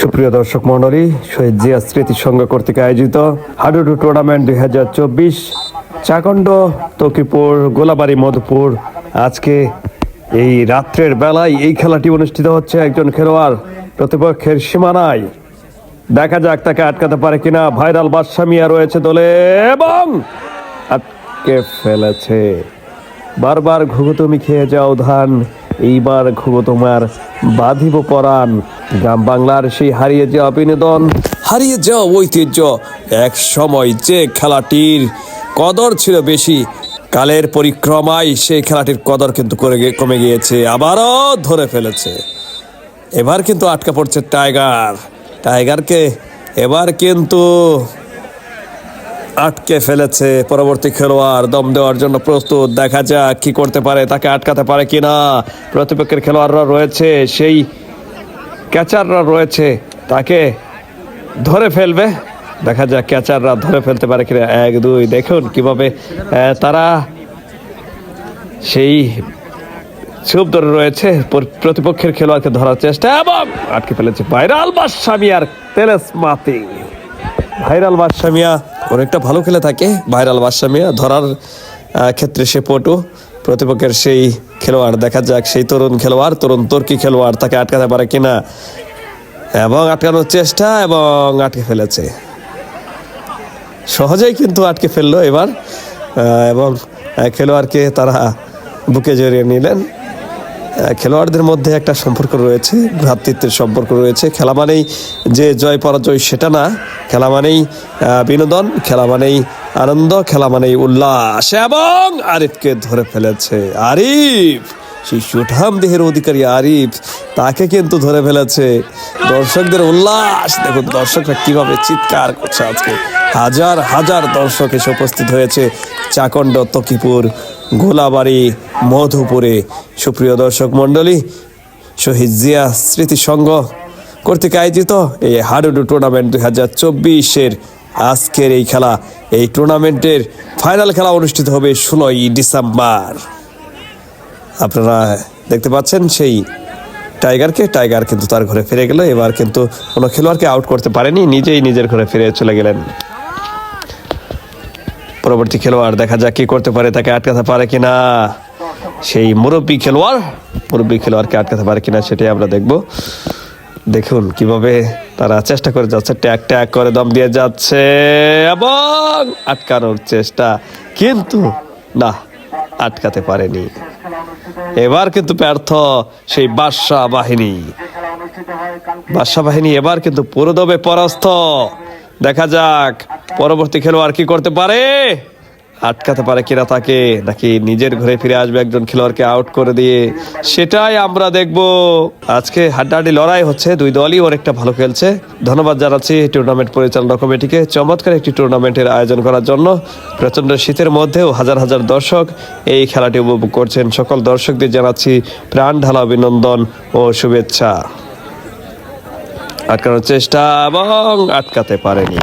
সুপ্রিয় দর্শক মন্ডলী শহীদ জিয়া স্মৃতি সংঘ কর্তৃক আয়োজিত হাডুডু টুর্নামেন্ট দুই হাজার চব্বিশ চাকন্ড তকিপুর, গোলাবাড়ি, মধুপুর। আজকে এই রাত্রের বেলায় এই খেলাটি অনুষ্ঠিত হচ্ছে একজন খেলোয়াড় প্রতিপক্ষের সীমানায়। দেখা যাক তাকে আটকাতে পারে কিনা। ভাইরাল বাদশামিয়া রয়েছে দলে এবং আটকে ফেলেছে। বারবার ঘুঘু তুমি খেয়ে যাও ধান। এইবার ঘুঘু তোমার বাঁধিব পরাণ। গ্রাম বাংলার সেই হারিয়ে যাওয়া বিনোদন, হারিয়ে যাওয়া ঐতিহ্য, এক সময় যে খেলাটির কদর ছিল বেশি, কালের পরিক্রমায় সেই খেলাটির কদর কিন্তু কমে গিয়েছে, আবারও ধরে ফেলেছে। এবার কিন্তু আটকা পড়ছে টাইগার। টাইগারকে এবার কিন্তু আটকে ফেলেছে পরবর্তী খেলোয়াড়। দম দেওয়ার জন্য প্রস্তুত। দেখা যাক কি করতে পারে, তাকে আটকাতে পারে কিনা। প্রতিপক্ষের খেলোয়াড়রা রয়েছে, সেই ক্যাচাররা রয়েছে, তাকে ধরে ফেলবে। দেখা যাক ক্যাচাররা ধরে ফেলতে পারে কিনা। এক, দুই, দেখুন কীভাবে তারা সেই চুপ ধরে রয়েছে। প্রতিপক্ষের খেলোয়াড়কে ধরার চেষ্টা এবং আটকে ফেলেছে ভাইরাল বাদশামি আর তেলেসমাতি ভাইরাল বাদশামিয়া অনেকটা ভালো খেলে থাকে ভাইরাল বাদশামিয়া, ধরার ক্ষেত্রে সে পটু, প্রতিপক্ষের সেই খেলোয়াড়, দেখা যাক সেই তরুণ খেলোয়াড়, তরুণ তর্কি খেলোয়াড় তাকে আটকাতে পারে কিনা। এবং আটকানোর চেষ্টা এবং আটকে ফেলেছে। সহজেই কিন্তু আটকে ফেলল এবার এবং খেলোয়াড়কে তারা বুকে জড়িয়ে নিলেন। খেলোয়াড়দের মধ্যে একটা সম্পর্ক রয়েছে, ভ্রাতৃত্বের সম্পর্ক রয়েছে। খেলা মানেই যে জয় পরাজয় সেটা না, খেলা মানেই বিনোদন, খেলা মানেই আনন্দ, খেলা মানেই উল্লাস। এবং আরিফকে ধরে ফেলেছে আরিফ। সেই সুঠাম দেহের অধিকারী আরিফ, তাকে কিন্তু ধরে ফেলেছে দর্শকদের উল্লাস। দেখুন দর্শকরা কীভাবে চিৎকার করছে আজকে। হাজার হাজার দর্শক এসে উপস্থিত হয়েছে চাকন্ড তকিপুর, গোলাবাড়ি মধুপুরে। সুপ্রিয় দর্শক মণ্ডলী, শহীদ জিয়া স্মৃতি সংঘ কর্তৃক আয়োজিত এই হাডুডু টুর্নামেন্ট দুই হাজার চব্বিশের আজকের এই খেলা, এই টুর্নামেন্টের ফাইনাল খেলা অনুষ্ঠিত হবে ষোলোই ডিসেম্বর। আপনারা দেখতে পাচ্ছেন সেই টাইগারকে, টাইগার কিন্তু তার ঘরে ফিরে গেল, এবার কিন্তু কোনো খেলোয়াড়কে আউট করতে পারেনি, নিজেই নিজের ঘরে ফিরে চলে গেলেন। পরবর্তী খেলোয়াড় দেখা যাক কি করতে পারে, তাকে আটকাতে পারে কিনা। সেই মুরব্বী খেলোয়াড়, মুরব্বী খেলোয়াড়কে আটকাতে পারে কিনা সেটাই আমরা দেখব। দেখুন কীভাবে তারা চেষ্টা করে যাচ্ছে, ট্যাগ ট্যাগ করে দম দিয়ে যাচ্ছে এবং আটকানোর চেষ্টা কিন্তু না, আটকাতে পারেনি। এবার কিন্তু ব্যর্থ সেই বাদশাহ বাহিনী। বাদশাহ বাহিনী এবার কিন্তু পুরোদমে পরাস্ত। দেখা যাক পরবর্তী খেলোয়াড় কি করতে পারে। আটকাতে পারে কিনা তাকে, নাকি নিজের ঘরে ফিরে আসবে একজন খেলোয়াড়কে আউট করে দিয়ে? সেটাই আমরা দেখব। আজকে হাড্ডাহাড্ডি লড়াই হচ্ছে, দুই দলই অনেকটা ভালো খেলছে। ধন্যবাদ জানাচ্ছি টুর্নামেন্ট পরিচালনা কমিটিকে। চমৎকার একটি টুর্নামেন্টের আয়োজন করার জন্য। প্রচণ্ড শীতের মধ্যেও হাজার হাজার দর্শক এই খেলাটি উপভোগ করছেন। সকল দর্শকদের জানাচ্ছি প্রাণ ঢালা অভিনন্দন ও শুভেচ্ছা। আটকানোর চেষ্টা এবং আটকাতে পারেনি।